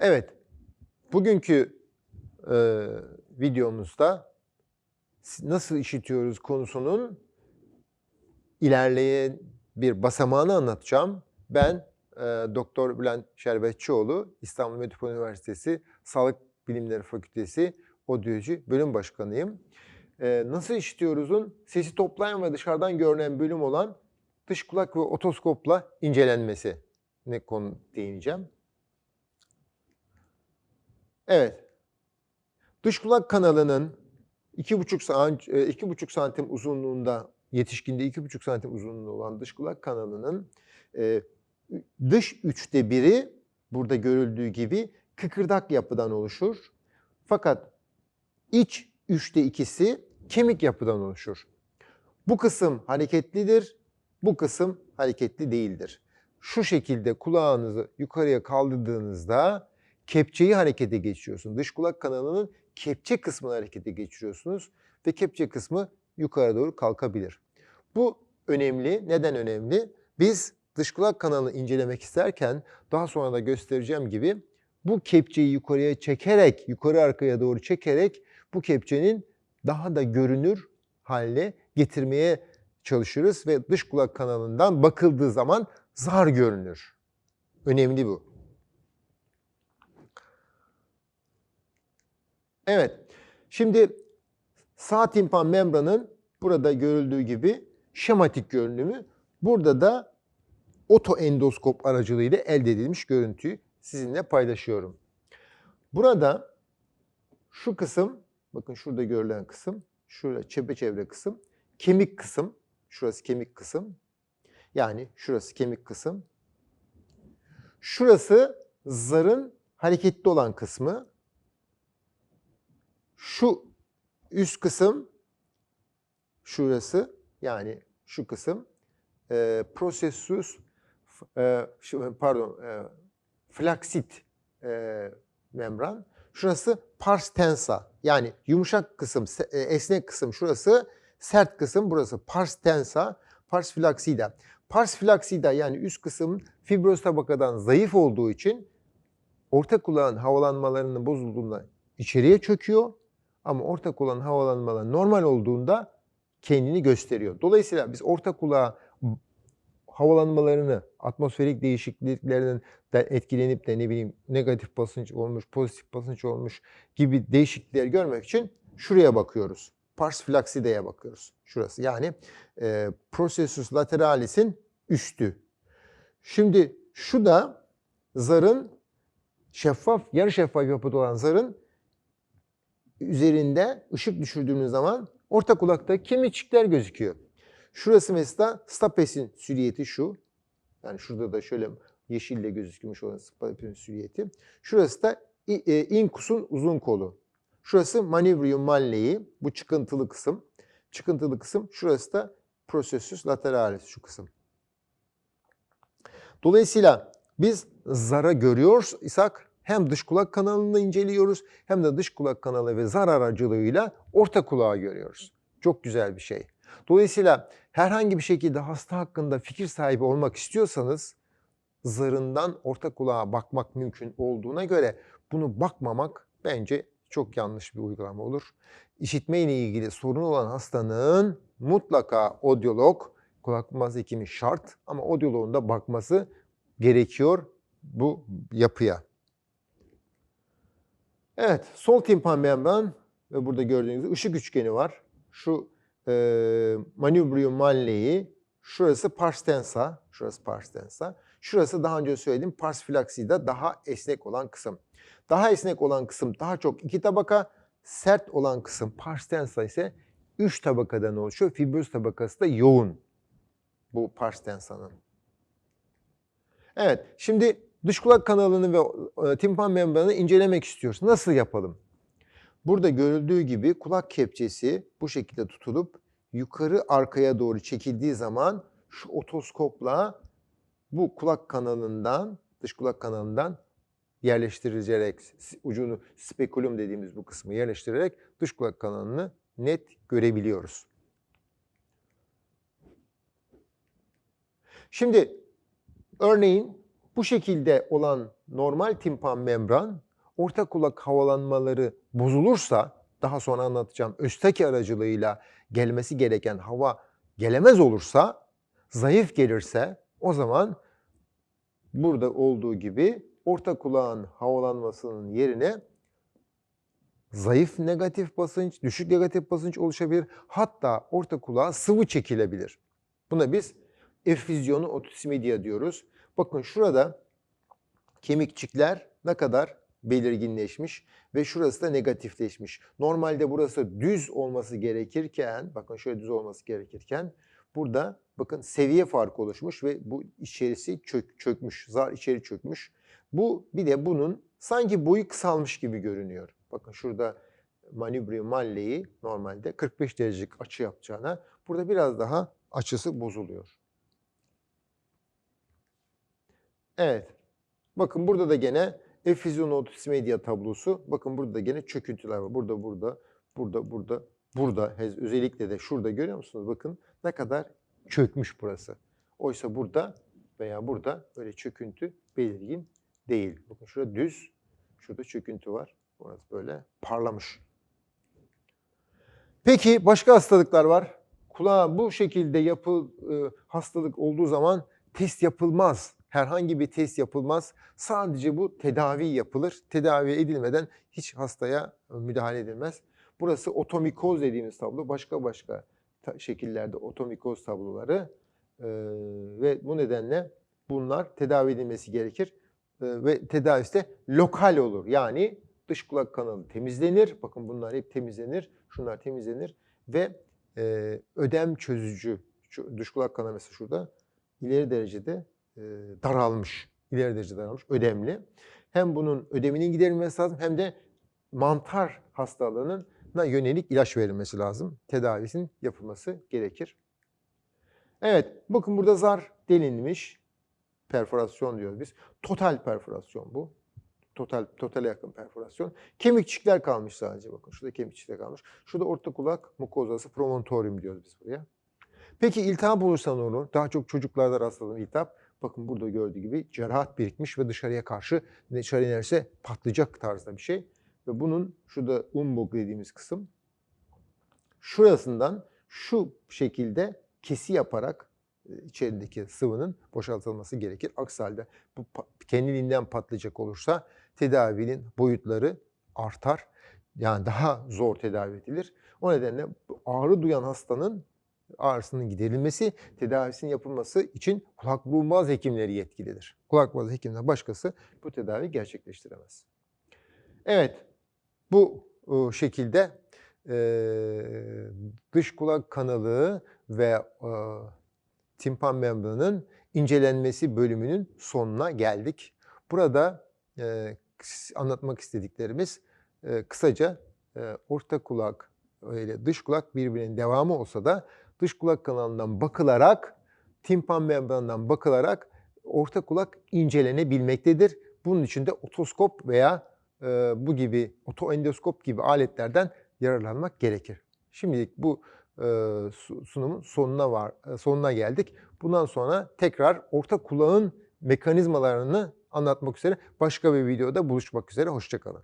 Evet, bugünkü e, videomuzda nasıl işitiyoruz konusunun ilerleyen bir basamağını anlatacağım. Ben e, Doktor Bülent Şerbetçioğlu, İstanbul Metropol Üniversitesi Sağlık Bilimleri Fakültesi Odyoloji Bölüm Başkanıyım. E, nasıl işitiyoruzun sesi toplayan ve dışarıdan görünen bölüm olan dış kulak ve otoskopla incelenmesi ne konu değineceğim. Evet. Dış kulak kanalının 2,5 san- e, 2,5 santim uzunluğunda yetişkinde 2,5 santim uzunluğunda olan dış kulak kanalının e, dış üçte biri burada görüldüğü gibi kıkırdak yapıdan oluşur. Fakat iç üçte ikisi kemik yapıdan oluşur. Bu kısım hareketlidir, bu kısım hareketli değildir. Şu şekilde kulağınızı yukarıya kaldırdığınızda kepçeyi harekete geçiriyorsun. Dış kulak kanalının kepçe kısmını harekete geçiriyorsunuz ve kepçe kısmı yukarı doğru kalkabilir. Bu önemli. Neden önemli? Biz dış kulak kanalını incelemek isterken daha sonra da göstereceğim gibi bu kepçeyi yukarıya çekerek, yukarı arkaya doğru çekerek bu kepçenin daha da görünür haline getirmeye çalışırız ve dış kulak kanalından bakıldığı zaman zar görünür. Önemli bu. Evet. Şimdi sağ timpan membranın burada görüldüğü gibi şematik görünümü. Burada da otoendoskop aracılığıyla elde edilmiş görüntüyü sizinle paylaşıyorum. Burada şu kısım, bakın şurada görülen kısım, şurada çepeçevre kısım, kemik kısım, şurası kemik kısım. Yani şurası kemik kısım. Şurası zarın hareketli olan kısmı. Şu üst kısım şurası yani şu kısım e, processus e, pardon e, flaksit e, membran. Şurası pars tensa yani yumuşak kısım, e, esnek kısım şurası, sert kısım burası pars tensa, pars flaksida. Pars flaksida yani üst kısım fibroz tabakadan zayıf olduğu için orta kulağın havalanmalarının bozulduğunda içeriye çöküyor. Ama orta kulağın havalanmaları normal olduğunda kendini gösteriyor. Dolayısıyla biz orta kulağa havalanmalarını, atmosferik değişikliklerinin de etkilenip de ne bileyim negatif basınç olmuş, pozitif basınç olmuş gibi değişiklikleri görmek için şuraya bakıyoruz. Pars flakside'ye bakıyoruz. Şurası yani e, processus lateralis'in üstü. Şimdi şu da zarın şeffaf, yarı şeffaf yapıda olan zarın üzerinde ışık düşürdüğümüz zaman orta kulakta kemikçikler gözüküyor. Şurası mesela stapes'in süliyeti şu. Yani şurada da şöyle yeşille gözükmüş olan stapes'in süliyeti. Şurası da e, inkus'un uzun kolu. Şurası manivrium malleyi, bu çıkıntılı kısım. Çıkıntılı kısım, şurası da processus lateralis, şu kısım. Dolayısıyla biz zara görüyorsak hem dış kulak kanalını inceliyoruz hem de dış kulak kanalı ve zar aracılığıyla orta kulağı görüyoruz. Çok güzel bir şey. Dolayısıyla herhangi bir şekilde hasta hakkında fikir sahibi olmak istiyorsanız zarından orta kulağa bakmak mümkün olduğuna göre bunu bakmamak bence çok yanlış bir uygulama olur. İşitme ile ilgili sorun olan hastanın mutlaka odyolog, kulak hekimi şart ama odyologun da bakması gerekiyor bu yapıya. Evet, sol timpan membran ve burada gördüğünüz ışık üçgeni var. Şu e, manubrium malleyi, şurası pars tensa, şurası pars tensa. Şurası daha önce söylediğim pars flaksida daha esnek olan kısım. Daha esnek olan kısım daha çok iki tabaka, sert olan kısım pars tensa ise üç tabakadan oluşuyor. Fibroz tabakası da yoğun bu pars tensa'nın. Evet, şimdi dış kulak kanalını ve e, timpan membranını incelemek istiyoruz. Nasıl yapalım? Burada görüldüğü gibi kulak kepçesi bu şekilde tutulup yukarı arkaya doğru çekildiği zaman şu otoskopla bu kulak kanalından, dış kulak kanalından yerleştirilerek, ucunu spekulum dediğimiz bu kısmı yerleştirerek dış kulak kanalını net görebiliyoruz. Şimdi örneğin Bu şekilde olan normal timpan membran orta kulak havalanmaları bozulursa daha sonra anlatacağım Östaki aracılığıyla gelmesi gereken hava gelemez olursa, zayıf gelirse o zaman burada olduğu gibi orta kulağın havalanmasının yerine zayıf negatif basınç, düşük negatif basınç oluşabilir. Hatta orta kulağa sıvı çekilebilir. Buna biz efüzyonu otismedia diyoruz. Bakın şurada kemikçikler ne kadar belirginleşmiş ve şurası da negatifleşmiş. Normalde burası düz olması gerekirken, bakın şöyle düz olması gerekirken burada bakın seviye farkı oluşmuş ve bu içerisi çök, çökmüş, zar içeri çökmüş. Bu bir de bunun sanki boyu kısalmış gibi görünüyor. Bakın şurada manubrium malleyi normalde 45 derecelik açı yapacağına burada biraz daha açısı bozuluyor. Evet. Bakın burada da gene efüzyon otis media tablosu. Bakın burada da gene çöküntüler var. Burada, burada, burada, burada, burada. Özellikle de şurada görüyor musunuz? Bakın ne kadar çökmüş burası. Oysa burada veya burada böyle çöküntü belirgin değil. Bakın şurada düz, şurada çöküntü var. Burası böyle parlamış. Peki başka hastalıklar var. Kulağa bu şekilde yapı e, hastalık olduğu zaman test yapılmaz. Herhangi bir test yapılmaz. Sadece bu tedavi yapılır. Tedavi edilmeden hiç hastaya müdahale edilmez. Burası otomikoz dediğimiz tablo. Başka başka şekillerde otomikoz tabloları E, ve bu nedenle bunlar tedavi edilmesi gerekir. E, ve tedavisi de lokal olur. Yani dış kulak kanalı temizlenir. Bakın bunlar hep temizlenir. Şunlar temizlenir ve e, ödem çözücü dış kulak kanalı mesela şurada ileri derecede e, daralmış. İleri derecede daralmış, ödemli. Hem bunun ödeminin giderilmesi lazım hem de mantar hastalığının yönelik ilaç verilmesi lazım. Tedavisinin yapılması gerekir. Evet, bakın burada zar delinmiş. Perforasyon diyoruz biz. Total perforasyon bu. Total totale yakın perforasyon. Kemikçikler kalmış sadece bakın. Şurada kemikçikler kalmış. Şurada orta kulak mukozası promontorium diyoruz biz buraya. Peki iltihap olursa ne olur? Daha çok çocuklarda rastladığım iltihap. Bakın burada gördüğü gibi cerahat birikmiş ve dışarıya karşı dışarı inerse patlayacak tarzda bir şey. Ve bunun şurada umbuk dediğimiz kısım şurasından şu şekilde kesi yaparak e, içerideki sıvının boşaltılması gerekir. Aksi halde bu kendiliğinden patlayacak olursa tedavinin boyutları artar. Yani daha zor tedavi edilir. O nedenle ağrı duyan hastanın ağrısının giderilmesi, tedavisinin yapılması için kulak burun hekimleri yetkilidir. Kulak boğaz hekimler başkası bu tedavi gerçekleştiremez. Evet, bu e, şekilde e, dış kulak kanalı ve e, timpan membranın incelenmesi bölümünün sonuna geldik. Burada anlatmak istediklerimiz kısaca orta kulak ile dış kulak birbirinin devamı olsa da dış kulak kanalından bakılarak, timpan membranından bakılarak orta kulak incelenebilmektedir. Bunun için de otoskop veya e, bu gibi otoendoskop gibi aletlerden yararlanmak gerekir. Şimdilik bu e, su- sunumun sonuna var e, sonuna geldik. Bundan sonra tekrar orta kulağın mekanizmalarını anlatmak üzere başka bir videoda buluşmak üzere. Hoşçakalın.